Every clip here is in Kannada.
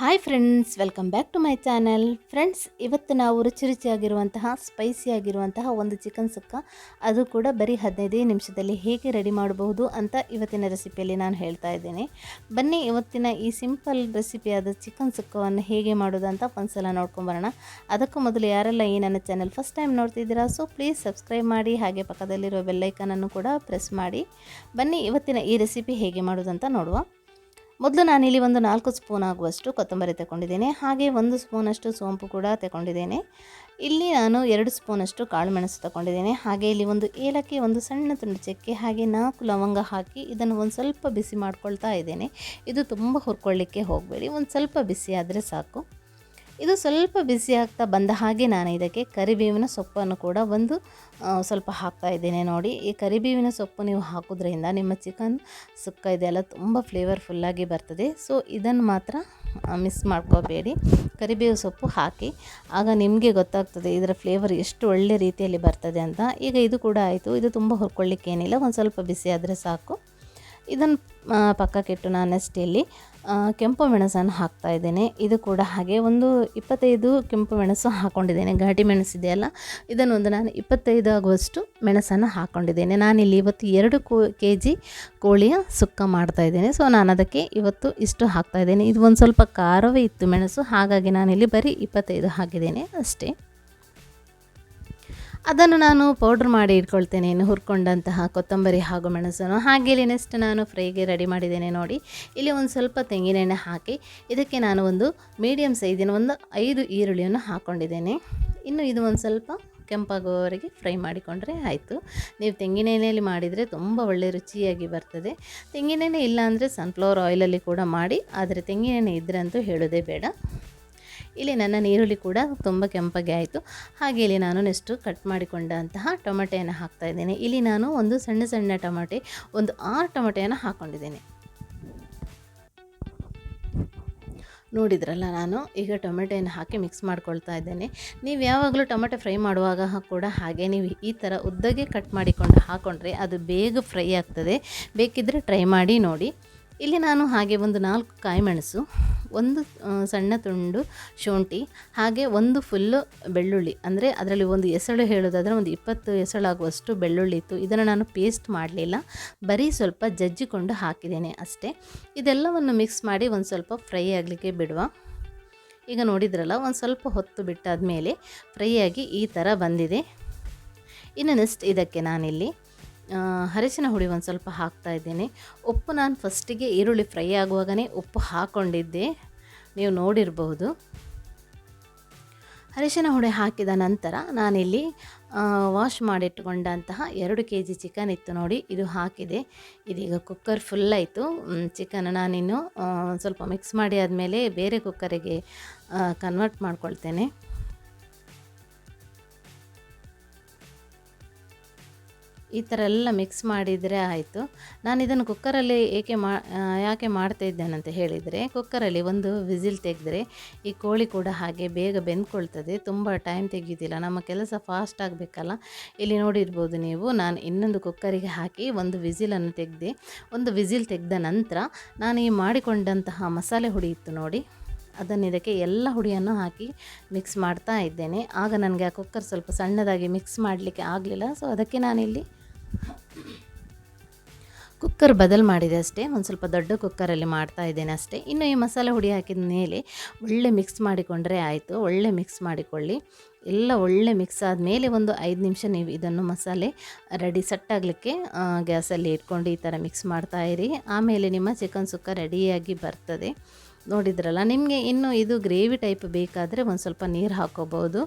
Hi friends welcome back to my channel friends ಇವತ್ತು ನಾವು ರುಚಿ ರುಚಿಯಾಗಿರುವಂತಹ ಸ್ಪೈಸಿ ಆಗಿರುವಂತಹ ಒಂದು ಚಿಕನ್ ಸುಕ್ಕ, ಅದು ಕೂಡ ಬರೀ ಹದಿನೈದೇ ನಿಮಿಷದಲ್ಲಿ ಹೇಗೆ ರೆಡಿ ಮಾಡಬಹುದು ಅಂತ ಇವತ್ತಿನ ರೆಸಿಪಿಯಲ್ಲಿ ನಾನು ಹೇಳ್ತಾ ಇದ್ದೇನೆ. ಬನ್ನಿ ಇವತ್ತಿನ ಈ ಸಿಂಪಲ್ ರೆಸಿಪಿಯಾದ ಚಿಕನ್ ಸುಕ್ಕವನ್ನು ಹೇಗೆ ಮಾಡೋದು ಅಂತ ಒಂದ್ಸಲ ನೋಡ್ಕೊಂಬರೋಣ ಅದಕ್ಕೂ ಮೊದಲು ಯಾರೆಲ್ಲ ಈ ನನ್ನ ಚಾನಲ್ ಫಸ್ಟ್ ಟೈಮ್ ನೋಡ್ತಿದ್ದೀರಾ ಸೊ ಪ್ಲೀಸ್ ಸಬ್ಸ್ಕ್ರೈಬ್ ಮಾಡಿ, ಹಾಗೆ ಪಕ್ಕದಲ್ಲಿರೋ ಬೆಲ್ಲೈಕನನ್ನು ಕೂಡ ಪ್ರೆಸ್ ಮಾಡಿ. ಬನ್ನಿ ಇವತ್ತಿನ ಈ ರೆಸಿಪಿ ಹೇಗೆ ಮಾಡೋದು ಅಂತ ನೋಡುವ. ಮೊದಲು ನಾನಿಲ್ಲಿ ಒಂದು ನಾಲ್ಕು ಸ್ಪೂನ್ ಆಗುವಷ್ಟು ಕೊತ್ತಂಬರಿ ತಗೊಂಡಿದ್ದೇನೆ, ಹಾಗೆ ಒಂದು ಸ್ಪೂನಷ್ಟು ಸೋಂಪು ಕೂಡ ತಗೊಂಡಿದ್ದೇನೆ. ಇಲ್ಲಿ ನಾನು ಎರಡು ಸ್ಪೂನಷ್ಟು ಕಾಳು ಮೆಣಸು ತಗೊಂಡಿದ್ದೇನೆ, ಹಾಗೆ ಇಲ್ಲಿ ಒಂದು ಏಲಕ್ಕಿ, ಒಂದು ಸಣ್ಣ ತುಂಡು ಚಕ್ಕೆ, ಹಾಗೆ ನಾಲ್ಕು ಲವಂಗ ಹಾಕಿ ಇದನ್ನು ಒಂದು ಸ್ವಲ್ಪ ಬಿಸಿ ಮಾಡ್ಕೊಳ್ತಾ ಇದ್ದೇನೆ. ಇದು ತುಂಬ ಹುರ್ಕೊಳ್ಳಿಕ್ಕೆ ಹೋಗಬೇಡಿ, ಒಂದು ಸ್ವಲ್ಪ ಬಿಸಿ ಆದರೆ ಸಾಕು. ಇದು ಸ್ವಲ್ಪ ಬಿಸಿ ಆಗ್ತಾ ಬಂದ ಹಾಗೆ ನಾನು ಇದಕ್ಕೆ ಕರಿಬೇವಿನ ಸೊಪ್ಪನ್ನು ಕೂಡ ಒಂದು ಸ್ವಲ್ಪ ಹಾಕ್ತಾ ಇದ್ದೇನೆ ನೋಡಿ. ಈ ಕರಿಬೇವಿನ ಸೊಪ್ಪು ನೀವು ಹಾಕೋದ್ರಿಂದ ನಿಮ್ಮ ಚಿಕನ್ ಸುಕ್ಕ ಇದೆಲ್ಲ ತುಂಬ ಫ್ಲೇವರ್ಫುಲ್ಲಾಗಿ ಬರ್ತದೆ. ಸೊ ಇದನ್ನು ಮಾತ್ರ ಮಿಸ್ ಮಾಡ್ಕೋಬೇಡಿ. ಕರಿಬೇವು ಸೊಪ್ಪು ಹಾಕಿ, ಆಗ ನಿಮಗೆ ಗೊತ್ತಾಗ್ತದೆ ಇದರ ಫ್ಲೇವರ್ ಎಷ್ಟು ಒಳ್ಳೆ ರೀತಿಯಲ್ಲಿ ಬರ್ತದೆ ಅಂತ. ಈಗ ಇದು ಕೂಡ ಆಯಿತು. ಇದು ತುಂಬ ಹುರ್ಕೊಳ್ಳಿಕ್ಕೇನಿಲ್ಲ ಒಂದು ಸ್ವಲ್ಪ ಬಿಸಿ ಆದರೆ ಸಾಕು. ಇದನ್ನು ಪಕ್ಕಕ್ಕಿಟ್ಟು ನಾನು ಇಲ್ಲಿ ಕೆಂಪು ಮೆಣಸನ್ನು ಹಾಕ್ತಾ ಇದ್ದೇನೆ. ಇದು ಕೂಡ ಹಾಗೆ ಒಂದು ಇಪ್ಪತ್ತೈದು ಕೆಂಪು ಮೆಣಸು ಹಾಕ್ಕೊಂಡಿದ್ದೇನೆ ಘಾಟಿ ಮೆಣಸಿದೆಯಲ್ಲ ಇದನ್ನು ಒಂದು ನಾನು ಇಪ್ಪತ್ತೈದು ಆಗುವಷ್ಟು ಮೆಣಸನ್ನು ಹಾಕ್ಕೊಂಡಿದ್ದೇನೆ ನಾನಿಲ್ಲಿ ಇವತ್ತು ಎರಡು ಕೋ ಕೆ ಜಿ ಕೋಳಿಯ ಸುಕ್ಕ ಮಾಡ್ತಾ ಇದ್ದೇನೆ. ಸೊ, ನಾನು ಅದಕ್ಕೆ ಇವತ್ತು ಇಷ್ಟು ಹಾಕ್ತಾ ಇದ್ದೇನೆ. ಇದು ಒಂದು ಸ್ವಲ್ಪ ಖಾರವೇ ಇತ್ತು ಮೆಣಸು. ಹಾಗಾಗಿ ನಾನಿಲ್ಲಿ ಬರೀ ಇಪ್ಪತ್ತೈದು ಹಾಕಿದ್ದೇನೆ ಅಷ್ಟೇ. ಅದನ್ನು ನಾನು ಪೌಡ್ರ್ ಮಾಡಿ ಇಟ್ಕೊಳ್ತೇನೆ, ಇನ್ನು ಹುರ್ಕೊಂಡಂತಹ ಕೊತ್ತಂಬರಿ ಹಾಗೂ ಮೆಣಸನ್ನು. ಹಾಗೆ ಇಲ್ಲಿ ನೆಕ್ಸ್ಟ್ ನಾನು ಫ್ರೈಗೆ ರೆಡಿ ಮಾಡಿದ್ದೇನೆ ನೋಡಿ. ಇಲ್ಲಿ ಒಂದು ಸ್ವಲ್ಪ ತೆಂಗಿನೆಣ್ಣೆ ಹಾಕಿ, ಇದಕ್ಕೆ ನಾನು ಒಂದು ಮೀಡಿಯಮ್ ಸೈಜಿನ ಒಂದು ಐದು ಈರುಳ್ಳಿಯನ್ನು ಹಾಕ್ಕೊಂಡಿದ್ದೇನೆ ಇನ್ನು ಇದು ಒಂದು ಸ್ವಲ್ಪ ಕೆಂಪಾಗುವವರೆಗೆ ಫ್ರೈ ಮಾಡಿಕೊಂಡ್ರೆ ಆಯಿತು. ನೀವು ತೆಂಗಿನೆಣ್ಣೆಯಲ್ಲಿ ಮಾಡಿದರೆ ತುಂಬ ಒಳ್ಳೆ ರುಚಿಯಾಗಿ ಬರ್ತದೆ. ತೆಂಗಿನೆಣ್ಣೆ ಇಲ್ಲ ಅಂದರೆ ಸನ್ಫ್ಲವರ್ ಆಯಿಲಲ್ಲಿ ಕೂಡ ಮಾಡಿ, ಆದರೆ ತೆಂಗಿನೆಣ್ಣೆ ಇದ್ದರೆ ಅಂತೂ ಹೇಳೋದೇ ಬೇಡ. ಇಲ್ಲಿ ನನ್ನ ನೀರುಳ್ಳಿ ಕೂಡ ತುಂಬ ಕೆಂಪಗೆ ಆಯಿತು. ಹಾಗೆ ಇಲ್ಲಿ ನಾನು ನೆಕ್ಸ್ಟು ಕಟ್ ಮಾಡಿಕೊಂಡಂತಹ ಟೊಮೆಟೆಯನ್ನು ಹಾಕ್ತಾ ಇದ್ದೇನೆ. ಇಲ್ಲಿ ನಾನು ಒಂದು ಸಣ್ಣ ಸಣ್ಣ ಟೊಮೆಟೆ, ಒಂದು ಆರು ಟೊಮೆಟೆಯನ್ನು ಹಾಕ್ಕೊಂಡಿದ್ದೇನೆ ನೋಡಿದ್ರಲ್ಲ ನಾನು, ಈಗ ಟೊಮೆಟೆಯನ್ನು ಹಾಕಿ ಮಿಕ್ಸ್ ಮಾಡ್ಕೊಳ್ತಾ ಇದ್ದೇನೆ. ನೀವು ಯಾವಾಗಲೂ ಟೊಮೆಟೊ ಫ್ರೈ ಮಾಡುವಾಗ ಕೂಡ ಹಾಗೆ ನೀವು ಈ ಥರ ಉದ್ದಗೆ ಕಟ್ ಮಾಡಿಕೊಂಡು ಹಾಕ್ಕೊಂಡ್ರೆ ಅದು ಬೇಗ ಫ್ರೈ ಆಗ್ತದೆ. ಬೇಕಿದ್ದರೆ ಟ್ರೈ ಮಾಡಿ ನೋಡಿ. ಇಲ್ಲಿ ನಾನು ಹಾಗೆ ಒಂದು ನಾಲ್ಕು ಕಾಯಿ ಮೆಣಸು, ಒಂದು ಸಣ್ಣ ತುಂಡು ಶುಂಠಿ, ಹಾಗೆ ಒಂದು ಫುಲ್ಲು ಬೆಳ್ಳುಳ್ಳಿ. ಅಂದರೆ ಅದರಲ್ಲಿ ಒಂದು ಎಸಳು ಹೇಳೋದಾದರೆ ಒಂದು ಇಪ್ಪತ್ತು ಎಸಳಾಗುವಷ್ಟು ಬೆಳ್ಳುಳ್ಳಿ ಇತ್ತು. ಇದನ್ನು ನಾನು ಪೇಸ್ಟ್ ಮಾಡಲಿಲ್ಲ. ಬರೀ ಸ್ವಲ್ಪ ಜಜ್ಜಿಕೊಂಡು ಹಾಕಿದ್ದೇನೆ ಅಷ್ಟೇ. ಇದೆಲ್ಲವನ್ನು ಮಿಕ್ಸ್ ಮಾಡಿ ಒಂದು ಸ್ವಲ್ಪ ಫ್ರೈ ಆಗಲಿಕ್ಕೆ ಬಿಡುವ. ಈಗ ನೋಡಿದ್ರಲ್ಲ, ಒಂದು ಸ್ವಲ್ಪ ಹೊತ್ತು ಬಿಟ್ಟಾದ ಮೇಲೆ ಫ್ರೈ ಆಗಿ ಈ ಥರ ಬಂದಿದೆ. ಇನ್ನು ನೆಕ್ಸ್ಟ್ ಇದಕ್ಕೆ ನಾನಿಲ್ಲಿ ಅರಿಶಿನ ಹುಡಿ ಒಂದು ಸ್ವಲ್ಪ ಹಾಕ್ತಾ ಇದ್ದೇನೆ. ಉಪ್ಪು ನಾನು ಫಸ್ಟಿಗೆ ಈರುಳ್ಳಿ ಫ್ರೈ ಆಗುವಾಗನೇ ಉಪ್ಪು ಹಾಕ್ಕೊಂಡಿದ್ದೆ ನೀವು ನೋಡಿರಬಹುದು. ಅರಿಶಿನ ಹುಡಿ ಹಾಕಿದ ನಂತರ ನಾನಿಲ್ಲಿ ವಾಶ್ ಮಾಡಿಟ್ಕೊಂಡಂತಹ ಎರಡು ಕೆ ಜಿ ಚಿಕನ್ ಇತ್ತು ನೋಡಿ, ಇದು ಹಾಕಿದೆ. ಇದೀಗ ಕುಕ್ಕರ್ ಫುಲ್ ಆಯಿತು. ಚಿಕನ್ ನಾನಿನ್ನು ಸ್ವಲ್ಪ ಮಿಕ್ಸ್ ಮಾಡಿ ಆದಮೇಲೆ ಬೇರೆ ಕುಕ್ಕರಿಗೆ ಕನ್ವರ್ಟ್ ಮಾಡ್ಕೊಳ್ತೇನೆ. ಈ ಥರ ಎಲ್ಲ ಮಿಕ್ಸ್ ಮಾಡಿದರೆ ಆಯಿತು. ನಾನು ಇದನ್ನು ಕುಕ್ಕರಲ್ಲಿ ಏಕೆ ಮಾ ಯಾಕೆ ಮಾಡ್ತಾ ಇದ್ದೇನಂತ ಹೇಳಿದರೆ ಕುಕ್ಕರಲ್ಲಿ ಒಂದು ವಿಸಿಲ್ ತೆಗೆದ್ರೆ ಈ ಕೋಳಿ ಕೂಡ ಹಾಗೆ ಬೇಗ ಬೆಂದ್ಕೊಳ್ತದೆ. ತುಂಬ ಟೈಮ್ ತೆಗೆಯೋದಿಲ್ಲ. ನಮ್ಮ ಕೆಲಸ ಫಾಸ್ಟ್ ಆಗಬೇಕಲ್ಲ. ಇಲ್ಲಿ ನೋಡಿರ್ಬೋದು ನೀವು, ನಾನು ಇನ್ನೊಂದು ಕುಕ್ಕರಿಗೆ ಹಾಕಿ ಒಂದು ವಿಸಿಲನ್ನು ತೆಗೆದೆ, ಒಂದು ವಿಸಿಲ್ ತೆಗೆದ ನಂತರ ನಾನು ಈ ಮಾಡಿಕೊಂಡಂತಹ ಮಸಾಲೆ ಹುಡಿ ಇತ್ತು ನೋಡಿ, ಅದನ್ನು ಇದಕ್ಕೆ ಎಲ್ಲ ಹುಡಿಯನ್ನು ಹಾಕಿ ಮಿಕ್ಸ್ ಮಾಡ್ತಾ ಇದ್ದೇನೆ. ಆಗ ನನಗೆ ಆ ಕುಕ್ಕರ್ ಸ್ವಲ್ಪ ಸಣ್ಣದಾಗಿ ಮಿಕ್ಸ್ ಮಾಡಲಿಕ್ಕೆ ಆಗಲಿಲ್ಲ. ಸೊ ಅದಕ್ಕೆ ನಾನಿಲ್ಲಿ ಕುಕ್ಕರ್ ಬದಲು ಮಾಡಿದೆ ಅಷ್ಟೇ, ಒಂದು ಸ್ವಲ್ಪ ದೊಡ್ಡ ಕುಕ್ಕರಲ್ಲಿ ಮಾಡ್ತಾ ಇದ್ದೇನೆ ಅಷ್ಟೇ. ಇನ್ನು ಈ ಮಸಾಲೆ ಹುಡಿ ಹಾಕಿದ ಮೇಲೆ ಒಳ್ಳೆ ಮಿಕ್ಸ್ ಮಾಡಿಕೊಂಡ್ರೆ ಆಯಿತು, ಒಳ್ಳೆ ಮಿಕ್ಸ್ ಮಾಡಿಕೊಳ್ಳಿ. ಎಲ್ಲ ಒಳ್ಳೆ ಮಿಕ್ಸ್ ಆದಮೇಲೆ ಒಂದು ಐದು ನಿಮಿಷ ನೀವು ಇದನ್ನು ಮಸಾಲೆ ರೆಡಿ ಸೆಟ್ ಆಗಲಿಕ್ಕೆ ಗ್ಯಾಸಲ್ಲಿ ಇಟ್ಕೊಂಡು ಈ ಥರ ಮಿಕ್ಸ್ ಮಾಡ್ತಾ ಇರಿ. ಆಮೇಲೆ ನಿಮ್ಮ ಚಿಕನ್ ಸುಕ್ಕ ರೆಡಿಯಾಗಿ ಬರ್ತದೆ. ನೋಡಿದ್ರಲ್ಲ, ನಿಮಗೆ ಇನ್ನು ಇದು ಗ್ರೇವಿ ಟೈಪ್ ಬೇಕಾದರೆ ಒಂದು ಸ್ವಲ್ಪ ನೀರು ಹಾಕೋಬೋದು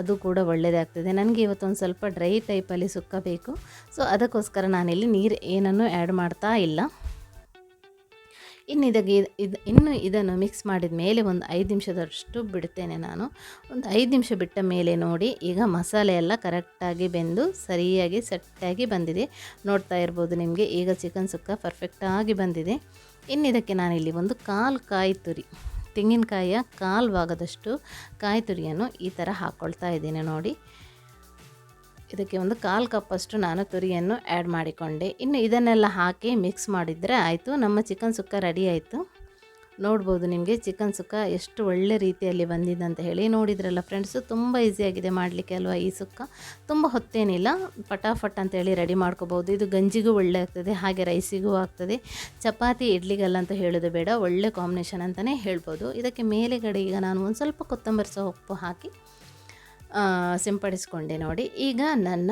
ಅದು ಕೂಡ ಒಳ್ಳೆಯದಾಗ್ತದೆ ನನಗೆ ಇವತ್ತು ಒಂದು ಸ್ವಲ್ಪ ಡ್ರೈ ಟೈಪಲ್ಲಿ ಸುಕ್ಕ ಬೇಕು. ಸೊ, ಅದಕ್ಕೋಸ್ಕರ ನಾನಿಲ್ಲಿ ನೀರು ಏನನ್ನು ಆ್ಯಡ್ ಮಾಡ್ತಾ ಇಲ್ಲ. ಇನ್ನು ಇದಕ್ಕೆ ಇದು ಇನ್ನು ಇದನ್ನು ಮಿಕ್ಸ್ ಮಾಡಿದ ಮೇಲೆ ಒಂದು ಐದು ನಿಮಿಷದಷ್ಟು ಬಿಡ್ತೇನೆ ನಾನು. ಒಂದು ಐದು ನಿಮಿಷ ಬಿಟ್ಟ ಮೇಲೆ ನೋಡಿ, ಈಗ ಮಸಾಲೆ ಎಲ್ಲ ಕರೆಕ್ಟಾಗಿ ಬೆಂದು ಸರಿಯಾಗಿ ಸೆಟ್ಟಾಗಿ ಬಂದಿದೆ. ನೋಡ್ತಾ ಇರ್ಬೋದು ನಿಮಗೆ, ಈಗ ಚಿಕನ್ ಸುಕ್ಕ ಪರ್ಫೆಕ್ಟಾಗಿ ಬಂದಿದೆ. ಇನ್ನು ಇದಕ್ಕೆ ನಾನಿಲ್ಲಿ ಒಂದು ಕಾಲು ಕಾಯಿ ತುರಿ ತೆಂಗಿನಕಾಯಿಯ ಕಾಲು ಭಾಗದಷ್ಟು ಕಾಯಿ ತುರಿಯನ್ನು ಈ ಥರ ಹಾಕ್ಕೊಳ್ತಾ ಇದ್ದೀನಿ ನೋಡಿ. ಇದಕ್ಕೆ ಒಂದು ಕಾಲು ಕಪ್ಪಷ್ಟು ನಾನು ತುರಿಯನ್ನು ಆ್ಯಡ್ ಮಾಡಿಕೊಂಡೆ. ಇನ್ನು ಇದನ್ನೆಲ್ಲ ಹಾಕಿ ಮಿಕ್ಸ್ ಮಾಡಿದರೆ ಆಯಿತು. ನಮ್ಮ ಚಿಕನ್ ಸುಕ್ಕ ರೆಡಿ ಆಯಿತು. ನೋಡ್ಬೋದು ನಿಮಗೆ ಚಿಕನ್ ಸುಕ್ಕ ಎಷ್ಟು ಒಳ್ಳೆ ರೀತಿಯಲ್ಲಿ ಬಂದಿದೆ ಅಂತ ಹೇಳಿ. ನೋಡಿದ್ರಲ್ಲ ಫ್ರೆಂಡ್ಸು ತುಂಬ ಈಸಿಯಾಗಿದೆ ಮಾಡಲಿಕ್ಕೆ ಅಲ್ವಾ ಈ ಸುಕ್ಕ? ತುಂಬ ಹೊತ್ತೇನಿಲ್ಲ, ಪಟಾಫಟ್ ಅಂತೇಳಿ ರೆಡಿ ಮಾಡ್ಕೋಬೋದು. ಇದು ಗಂಜಿಗೂ ಒಳ್ಳೆ ಆಗ್ತದೆ, ಹಾಗೆ ರೈಸಿಗೂ ಆಗ್ತದೆ. ಚಪಾತಿ, ಇಡ್ಲಿಗಲ್ಲ ಅಂತ ಹೇಳೋದು ಬೇಡ, ಒಳ್ಳೆ ಕಾಂಬಿನೇಷನ್ ಅಂತಲೇ ಹೇಳ್ಬೋದು. ಇದಕ್ಕೆ ಮೇಲೆಗಡೆ ಈಗ ನಾನು ಒಂದು ಸ್ವಲ್ಪ ಕೊತ್ತಂಬರಿ ಸೊಪ್ಪು ಹಾಕಿ ಸಿಂಪಡಿಸ್ಕೊಂಡೆ ನೋಡಿ. ಈಗ ನನ್ನ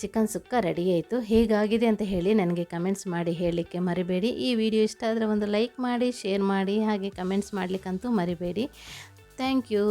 ಚಿಕನ್ ಸುಕ್ಕ ರೆಡಿ ಆಯಿತು. ಹೇಗಾಗಿದೆ ಅಂತ ಹೇಳಿ ನನಗೆ ಕಮೆಂಟ್ಸ್ ಮಾಡಿ ಹೇಳಲಿಕ್ಕೆ ಮರಿಬೇಡಿ. ಈ ವಿಡಿಯೋ ಇಷ್ಟ ಆದರೆ ಒಂದು ಲೈಕ್ ಮಾಡಿ ಶೇರ್ ಮಾಡಿ, ಹಾಗೆ ಕಮೆಂಟ್ಸ್ ಮಾಡಲಿಕ್ಕಂತೂ ಮರಿಬೇಡಿ. Thank you